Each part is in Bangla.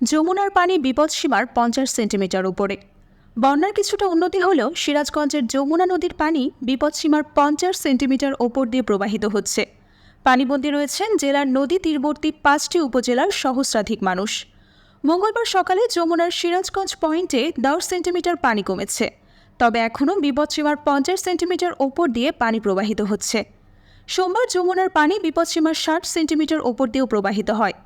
যমুনার পানি বিপদসীমার পঞ্চাশ সেন্টিমিটার উপরে। বন্যার কিছুটা উন্নতি হলেও সিরাজগঞ্জের যমুনা নদীর পানি বিপদসীমার পঞ্চাশ সেন্টিমিটার ওপর দিয়ে প্রবাহিত হচ্ছে। পানিবন্দী রয়েছেন জেলার নদী তীরবর্তী পাঁচটি উপজেলার সহস্রাধিক মানুষ। মঙ্গলবার সকালে যমুনার সিরাজগঞ্জ পয়েন্টে দশ সেন্টিমিটার পানি কমেছে। তবে এখনও বিপদসীমার পঞ্চাশ সেন্টিমিটার ওপর দিয়ে পানি প্রবাহিত হচ্ছে। সোমবার যমুনার পানি বিপদসীমার ষাট সেন্টিমিটার ওপর দিয়েও প্রবাহিত হয়।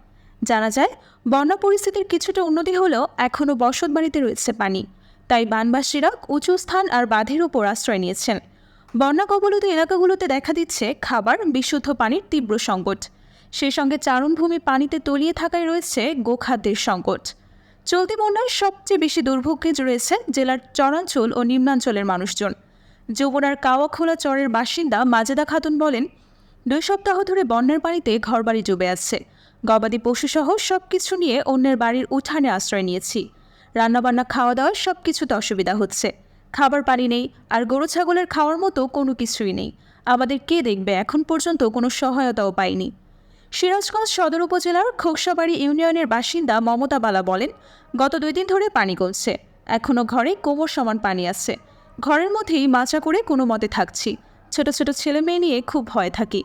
জানা যায়, বন্যা পরিস্থিতির কিছুটা উন্নতি হলেও এখনও বসতবাড়িতে রয়েছে পানি। তাই বানবাসীরা উঁচু স্থান আর বাঁধের ওপর আশ্রয় নিয়েছেন। বন্যা কবলিত এলাকাগুলোতে দেখা দিচ্ছে খাবার, বিশুদ্ধ পানির তীব্র সংকট। সেই সঙ্গে চারণভূমি পানিতে তলিয়ে থাকায় রয়েছে গোখাদ্যের সংকট। চলতি বন্যায় সবচেয়ে বেশি দুর্ভোগে রয়েছে জেলার চরাঞ্চল ও নিম্নাঞ্চলের মানুষজন। যমুনার কাওয়াখোলা চরের বাসিন্দা মাজেদা খাতুন বলেন, দুই সপ্তাহ ধরে বন্যার পানিতে ঘরবাড়ি ডুবে আছে। গবাদি পশুসহ সব কিছু নিয়ে অন্যের বাড়ির উঠানে আশ্রয় নিয়েছি। রান্নাবান্না খাওয়া দাওয়া সব কিছুতে অসুবিধা হচ্ছে। খাবার পানি নেই, আর গরু, ছাগলের খাওয়ার মতো কোনো কিছুই নেই। আমাদের কে দেখবে? এখন পর্যন্ত কোনো সহায়তাও পাইনি। সিরাজগঞ্জ সদর উপজেলার খোকসাবাড়ি ইউনিয়নের বাসিন্দা মমতা বালা বলেন, গত দুই দিন ধরে পানি কমছে এখনও ঘরে কোমর সমান পানি আছে। ঘরের মধ্যেই মাচা করে কোনো মতে থাকছি। ছোট ছোট ছেলে মেয়ে নিয়ে খুব ভয় থাকি।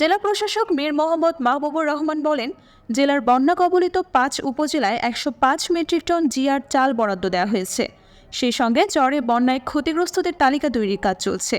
জেলা প্রশাসক মীর মোহাম্মদ মাহবুবুর রহমান বলেন, জেলার বন্যা কবলিত পাঁচ উপজেলায় একশো পাঁচ মেট্রিক টন জিআর চাল বরাদ্দ দেওয়া হয়েছে। সেই সঙ্গে চরে বন্যায় ক্ষতিগ্রস্তদের তালিকা তৈরির কাজ চলছে।